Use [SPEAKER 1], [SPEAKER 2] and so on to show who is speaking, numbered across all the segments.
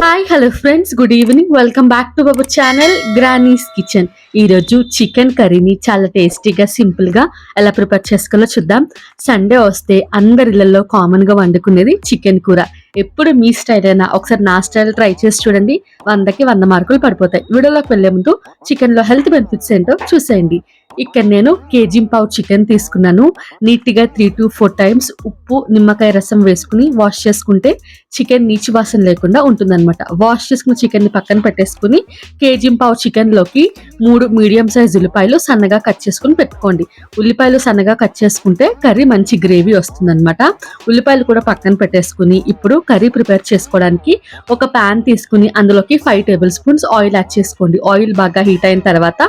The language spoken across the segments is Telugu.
[SPEAKER 1] Hi hello friends good evening welcome back to our channel Granny's Kitchen ఈరోజు చికెన్ కర్రీని చాలా టేస్టీగా సింపుల్గా ఎలా ప్రిపేర్ చేసుకోవాలో చూద్దాం. సండే వస్తే అందరి కామన్గా వండుకునేది చికెన్ కూర. ఎప్పుడు మీ స్టైల్ అయినా ఒకసారి నా స్టైల్ ట్రై చేసి చూడండి. వందకి వంద మార్కులు పడిపోతాయి. వీడియోలోకి వెళ్ళే ముందు చికెన్లో హెల్త్ బెనిఫిట్స్ ఏంటో చూసేయండి. ఇక్కడ నేను కేజీ పావు చికెన్ తీసుకున్నాను. నీట్గా త్రీ టు ఫోర్ టైమ్స్ ఉప్పు నిమ్మకాయ రసం వేసుకుని వాష్ చేసుకుంటే చికెన్ నీచి వాసన లేకుండా ఉంటుందన్నమాట. వాష్ చేసుకున్న చికెన్ని పక్కన పెట్టేసుకుని కేజీ పావు చికెన్లోకి మూడు మీడియం సైజ్ ఉల్లిపాయలు సన్నగా కట్ చేసుకుని పెట్టుకోండి. ఉల్లిపాయలు సన్నగా కట్ చేసుకుంటే కర్రీ మంచి గ్రేవీ వస్తుందన్నమాట. ఉల్లిపాయలు కూడా పక్కన పెట్టేసుకుని ఇప్పుడు కర్రీ ప్రిపేర్ చేసుకోవడానికి ఒక ప్యాన్ తీసుకుని అందులోకి five tablespoons oil add చేసుకోండి. ఆయిల్ బాగా హీట్ అయిన తర్వాత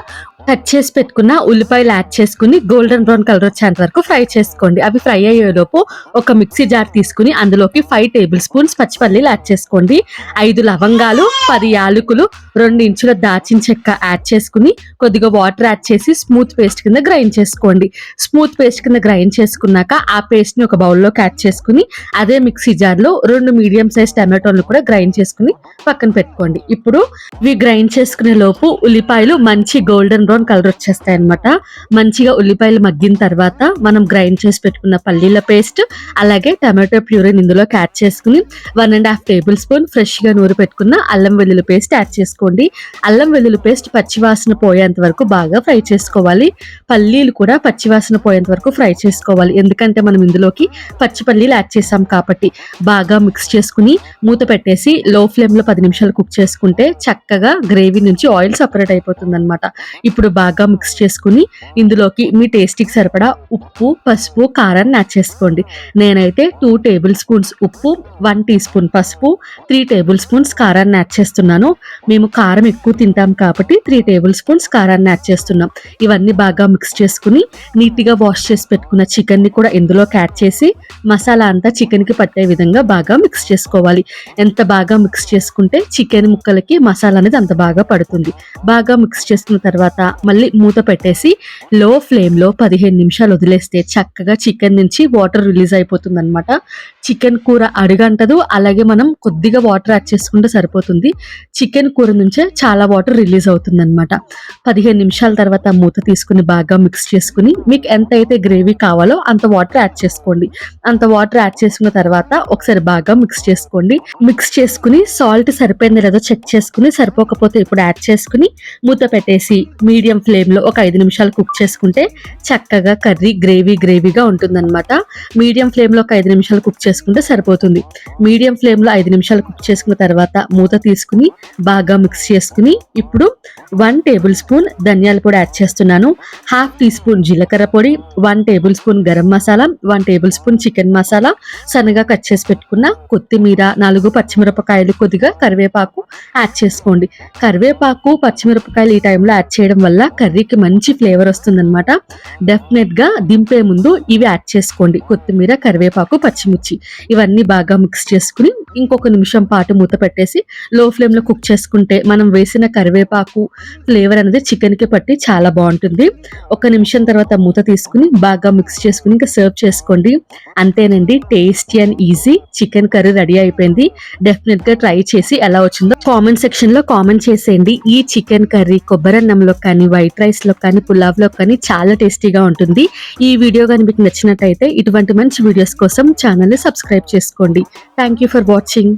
[SPEAKER 1] కట్ చేసి పెట్టుకున్న ఉల్లిపాయలు యాడ్ చేసుకుని గోల్డెన్ బ్రౌన్ కలర్ వచ్చేంత వరకు ఫ్రై చేసుకోండి. అవి ఫ్రై అయ్యేలోపు ఒక మిక్సీ జార్ తీసుకుని అందులోకి ఫైవ్ టేబుల్ స్పూన్స్ పచ్చిపల్లీలు యాడ్ చేసుకోండి. ఐదు లవంగాలు పది యాలకులు రెండు ఇంచుల దాచిన చెక్క యాడ్ చేసుకుని కొద్దిగా వాటర్ యాడ్ చేసి స్మూత్ పేస్ట్ కింద గ్రైండ్ చేసుకోండి. స్మూత్ పేస్ట్ కింద గ్రైండ్ చేసుకున్నాక ఆ పేస్ట్ని ఒక బౌల్లోకి యాడ్ చేసుకుని అదే మిక్సీ జార్లో రెండు మీడియం సైజ్ టమాటోలు కూడా గ్రైండ్ చేసుకుని పక్కన పెట్టుకోండి. ఇప్పుడు ఇవి గ్రైండ్ చేసుకునే లోపు ఉల్లిపాయలు మంచి గోల్డెన్ బ్రౌన్ కలర్ వచ్చేస్తాయి అనమాట మంచిగా ఉల్లిపాయలు మగ్గిన తర్వాత మనం గ్రైండ్ చేసి పెట్టుకున్న పల్లీల పేస్ట్ అలాగే టమాటో ప్యూరిన్ ఇందులోకి యాడ్ చేసుకుని one and half tablespoon ఫ్రెష్గా నూరి నూరు పెట్టుకున్న అల్లం వెల్లుల్లి పేస్ట్ యాడ్ చేసుకోండి. అల్లం వెల్లుల్లి పేస్ట్ పచ్చివాసన పోయేంత వరకు బాగా ఫ్రై చేసుకోవాలి. పల్లీలు కూడా పచ్చివాసన పోయేంత వరకు ఫ్రై చేసుకోవాలి. ఎందుకంటే మనం ఇందులోకి పచ్చి పల్లీలు యాడ్ చేసాం కాబట్టి బాగా మిక్స్ చేసుకుని మూత పెట్టేసి లో ఫ్లేమ్లో పది నిమిషాలు కుక్ చేసుకుంటే చక్కగా గ్రేవీ నుంచి ఆయిల్ సపరేట్ అయిపోతుంది అనమాట ఇప్పుడు బాగా మిక్స్ చేసుకుని ఇందులోకి మీ టేస్ట్కి సరిపడా ఉప్పు పసుపు కారాన్ని యాడ్ చేసుకోండి. నేనైతే టూ టేబుల్ స్పూన్స్ ఉప్పు వన్ టీ స్పూన్ పసుపు త్రీ టేబుల్ స్పూన్స్ కారాన్ని యాడ్ చేస్తున్నాను. మేము కారం ఎక్కువ తింటాం కాబట్టి త్రీ టేబుల్ స్పూన్స్ కారాన్ని యాడ్ చేస్తున్నాం. ఇవన్నీ బాగా మిక్స్ చేసుకుని నీట్గా వాష్ చేసి పెట్టుకున్న చికెన్ని కూడా ఇందులోకి యాడ్ చేసి మసాలా అంతా చికెన్కి పట్టే విధంగా బాగా మిక్స్ చేసుకోవాలి. ఎంత బాగా మిక్స్ చేసుకుంటే చికెన్ ముక్కలకి మసాలా అనేది అంత బాగా పడుతుంది. బాగా మిక్స్ చేసుకున్న తర్వాత మళ్ళీ మూత పెట్టేసి లో ఫ్లేమ్లో పదిహేను నిమిషాలు వదిలేస్తే చక్కగా చికెన్ నుంచి వాటర్ రిలీజ్ అయిపోతుంది అనమాట చికెన్ కూర అడుగంటదు అలాగే మనం కొద్దిగా వాటర్ యాడ్ చేసుకుంటే సరిపోతుంది. చికెన్ కూర నుంచే చాలా వాటర్ రిలీజ్ అవుతుంది అనమాట పదిహేను నిమిషాల తర్వాత మూత తీసుకుని బాగా మిక్స్ చేసుకుని మీకు ఎంత అయితే గ్రేవీ కావాలో అంత వాటర్ యాడ్ చేసుకోండి. అంత వాటర్ యాడ్ చేసుకున్న తర్వాత ఒకసారి బాగా మిక్స్ చేసుకోండి. మిక్స్ చేసుకుని సాల్ట్ సరిపోయిందో లేదో చెక్ చేసుకుని సరిపోకపోతే ఇప్పుడు యాడ్ చేసుకుని మూత పెట్టేసి మీడియం ఫ్లేమ్లో ఒక ఐదు నిమిషాలు కుక్ చేసుకుంటే చక్కగా కర్రీ గ్రేవీ గ్రేవీగా ఉంటుందన్నమాట. మీడియం ఫ్లేమ్లో ఒక ఐదు నిమిషాలు కుక్ చేసుకుంటే సరిపోతుంది. మీడియం ఫ్లేమ్లో ఐదు నిమిషాలు కుక్ చేసుకున్న తర్వాత మూత తీసుకుని బాగా మిక్స్ చేసుకుని ఇప్పుడు వన్ టేబుల్ స్పూన్ ధనియాల పొడి యాడ్ చేస్తున్నాను. హాఫ్ టీ స్పూన్ జీలకర్ర పొడి one tablespoon garam masala one tablespoon chicken masala. సన్నగా కట్ చేసి పెట్టుకున్న కొత్తిమీర నాలుగు పచ్చిమిరపకాయలు కొద్దిగా కరివేపాకు యాడ్ చేసుకోండి. కరివేపాకు పచ్చిమిరపకాయలు ఈ టైంలో యాడ్ చేయడం వల్ల కర్రీకి మంచి ఫ్లేవర్ వస్తుందన్నమాట. డెఫినెట్గా దింపే ముందు ఇవి యాడ్ చేసుకోండి. కొత్తిమీర కరివేపాకు పచ్చిమిర్చి ఇవన్నీ బాగా మిక్స్ చేసుకుని ఇంకొక నిమిషం పాటు మూత పెట్టేసి లో ఫ్లేమ్లో కుక్ చేసుకుంటే మనం వేసిన కరివేపాకు ఫ్లేవర్ అనేది చికెన్కి పట్టి చాలా బాగుంటుంది. ఒక నిమిషం తర్వాత మూత తీసుకుని బాగా మిక్స్ చేసుకుని ఇంకా సర్వ్ చేసుకోండి. అంతేనండి tasty and easy chicken curry ready అయిపోయింది. డెఫినెట్గా ట్రై చేసి ఎలా వచ్చిందో కామెంట్ సెక్షన్లో కామెంట్ చేసేయండి. ఈ చికెన్ కర్రీ కొబ్బరి అన్నంలో కానీ వైట్ రైస్లో కానీ పులావ్లో కానీ చాలా టేస్టీగా ఉంటుంది. ఈ వీడియో కానీ మీకు నచ్చినట్టయితే ఇటువంటి మంచి వీడియోస్ కోసం ఛానల్ని సబ్స్క్రైబ్ చేసుకోండి. Thank you for watching.